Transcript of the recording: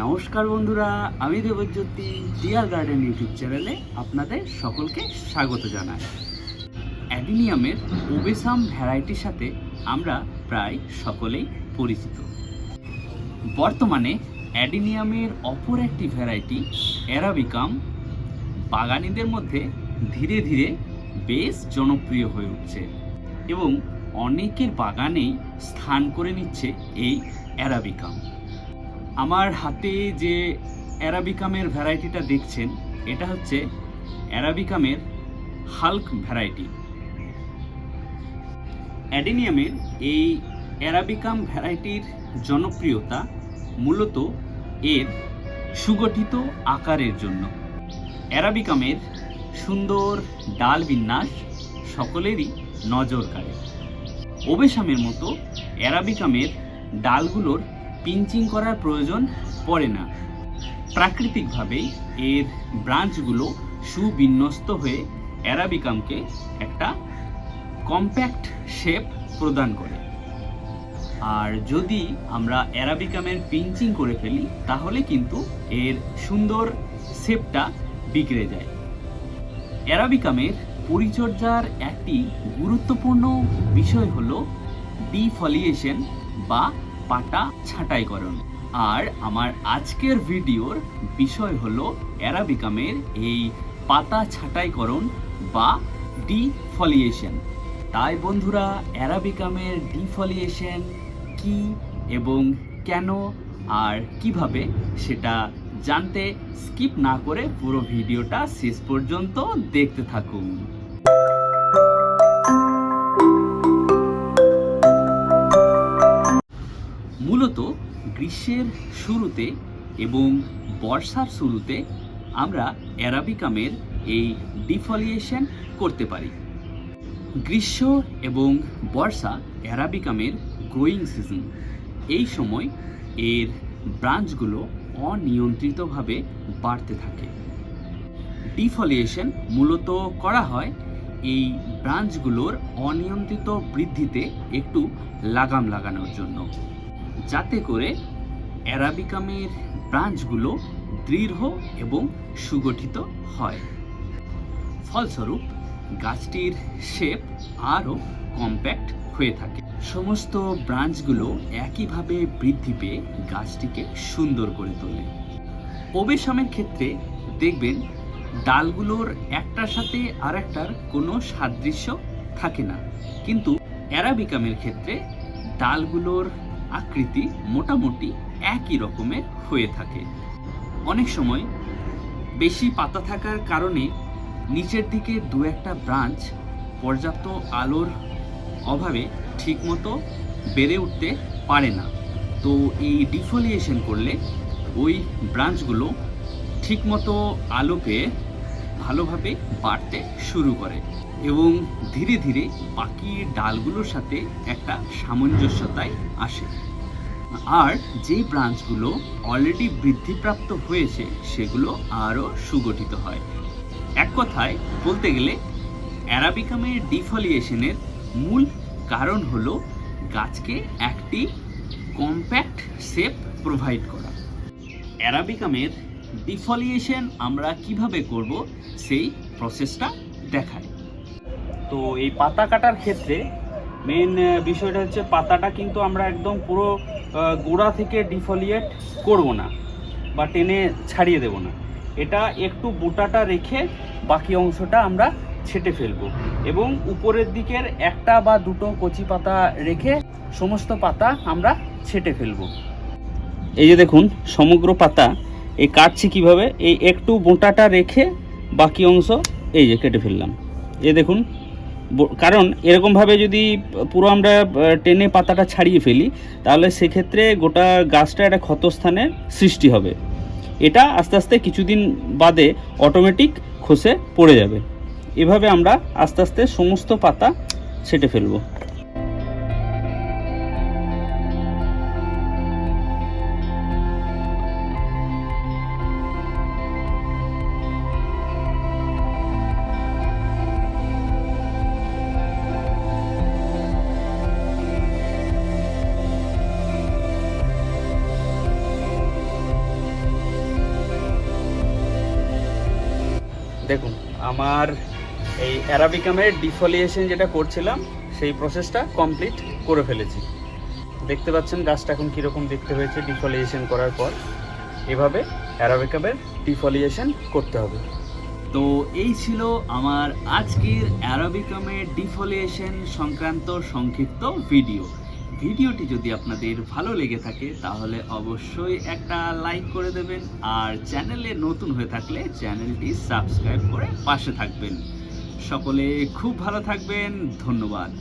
নমস্কার বন্ধুরা, আমি দেবজ্যোতি ডিয়ার গার্ডেন ইউটিউব চ্যানেলে আপনাদের সকলকে স্বাগত জানাই। অ্যাডিনিয়ামের ওবেসাম ভ্যারাইটির সাথে আমরা প্রায় সকলেই পরিচিত। বর্তমানে অ্যাডিনিয়ামের অপর একটি ভ্যারাইটি, অ্যারাবিকাম, বাগানিদের মধ্যে ধীরে ধীরে বেশ জনপ্রিয় হয়ে উঠছে এবং অনেকের বাগানেই স্থান করে নিচ্ছে এই অ্যারাবিকাম। আমার হাতে যে অ্যারাবিকামের ভ্যারাইটিটা দেখছেন, এটা হচ্ছে অ্যারাবিকামের হাল্ক ভ্যারাইটি। অ্যাডিনিয়ামের এই অ্যারাবিকাম ভ্যারাইটির জনপ্রিয়তা মূলত এর সুগঠিত আকারের জন্য। অ্যারাবিকামের সুন্দর ডাল বিন্যাস সকলেরই নজর কাড়ে। ওবেসামের মতো অ্যারাবিকামের ডালগুলোর পিঞ্চিং করার প্রয়োজন পড়ে না। প্রাকৃতিকভাবেই এর ব্রাঞ্চগুলো সুবিন্যস্ত হয়ে অ্যারাবিকামকে একটা কম্প্যাক্ট শেপ প্রদান করে। আর যদি আমরা অ্যারাবিকামের পিঞ্চিং করে ফেলি, তাহলে কিন্তু এর সুন্দর শেপটা বিগড়ে যায়। অ্যারাবিকামের পরিচর্যার একটি গুরুত্বপূর্ণ বিষয় হলো ডিফলিয়েশন বা পাতা ছাঁটাইকরণ। আর আমার আজকের ভিডিওর বিষয় হলো অ্যারাবিকামের এই পাতা ছাঁটাইকরণ বা ডিফলিয়েশন। তাই বন্ধুরা, অ্যারাবিকামের ডিফলিয়েশন কি এবং কেন আর কীভাবে সেটা জানতে স্কিপ না করে পুরো ভিডিওটা শেষ পর্যন্ত দেখতে থাকুন। মূলত গ্রীষ্মের শুরুতে এবং বর্ষার শুরুতে আমরা অ্যারাবিকামের এই ডিফলিয়েশন করতে পারি। গ্রীষ্ম এবং বর্ষা অ্যারাবিকামের গ্রোয়িং সিজন। এই সময় এর ব্রাঞ্চগুলো অনিয়ন্ত্রিতভাবে বাড়তে থাকে। ডিফলিয়েশন মূলত করা হয় এই ব্রাঞ্চগুলোর অনিয়ন্ত্রিত বৃদ্ধিতে একটু লাগাম লাগানোর জন্য। যাতে করে অ্যারাবিকামের ব্রাঞ্চগুলো দৃঢ় এবং সুগঠিত হয়। ফলস্বরূপ, গাছটির শেপ আরও কম্প্যাক্ট হয়ে থাকে। সমস্ত ব্রাঞ্চগুলো একইভাবে বৃদ্ধি পেয়ে গাছটিকে সুন্দর করে তোলে। ওবেশামের ক্ষেত্রে দেখবেন, ডালগুলোর একটার সাথে আর একটার কোনো সাদৃশ্য থাকে না। কিন্তু অ্যারাবিকামের ক্ষেত্রে ডালগুলোর আকৃতি মোটামুটি একই রকমের হয়ে থাকে। অনেক সময় বেশি পাতা থাকার কারণে নিচের দিকে দু একটা ব্রাঞ্চ পর্যাপ্ত আলোর অভাবে ঠিকমতো বেড়ে উঠতে পারে না। তো এই ডিফোলিয়েশন করলে ওই ব্রাঞ্চগুলো ঠিকমতো আলো পেয়ে ভালোভাবে বাড়তে শুরু করে। এবং ধীরে ধীরে বাকি ডালগুলোর সাথে একটা সামঞ্জস্যতায় আসে। আর যে ব্রাঞ্চগুলো অলরেডি বৃদ্ধিপ্রাপ্ত হয়েছে, সেগুলো আরও সুগঠিত হয়। এক কথায় বলতে গেলে অ্যারাবিকামের ডিফলিয়েশনের মূল কারণ হলো গাছকে একটি কম্প্যাক্ট শেপ প্রোভাইড করা। অ্যারাবিকামের ডিফলিয়েশন আমরা কীভাবে করব, সেই প্রসেসটা দেখায়। তো এই পাতা কাটার ক্ষেত্রে মেন বিষয়টা হচ্ছে পাতাটা কিন্তু আমরা একদম পুরো গোড়া থেকে ডিফলিয়েট করব না বা টেনে ছাড়িয়ে দেব না। এটা একটু বোটাটা রেখে বাকি অংশটা আমরা ছেটে ফেলব এবং উপরের দিকের একটা বা দুটো কচি পাতা রেখে সমস্ত পাতা আমরা ছেটে ফেলব। এই যে দেখুন, সমগ্র পাতা, এই কাটছি কীভাবে? এই একটু বোটাটা রেখে বাকি অংশ এই যে কেটে ফেললাম। এই দেখুন কারণ এরকমভাবে যদি পুরো আমরা টেনে পাতাটা ছাড়িয়ে ফেলি, তাহলে সেক্ষেত্রে গোটা গাছটা একটা ক্ষতস্থানের সৃষ্টি হবে। এটা আস্তে আস্তে কিছুদিন বাদে অটোমেটিক খসে পড়ে যাবে। এভাবে আমরা আস্তে আস্তে সমস্ত পাতা ছেটে ফেলব। দেখুন, আমার এই অ্যারাবিকামের ডিফলিয়েশন যেটা করছিলাম, সেই প্রসেসটা কমপ্লিট করে ফেলেছি। দেখতে পাচ্ছেন গাছটা এখন কীরকম দেখতে হয়েছে ডিফলিয়েশন করার পর। এভাবে অ্যারাবিকামের ডিফলিয়েশন করতে হবে। তো এই ছিল আমার আজকের অ্যারাবিকামের ডিফলিয়েশন সংক্রান্ত সংক্ষিপ্ত ভিডিও ভিডিওটি যদি আপনাদের ভালো লেগে থাকে, তাহলে অবশ্যই একটা লাইক করে দেবেন আর চ্যানেলে নতুন হয়ে থাকলে চ্যানেলটি সাবস্ক্রাইব করে পাশে থাকবেন। সকলে খুব ভালো থাকবেন, ধন্যবাদ।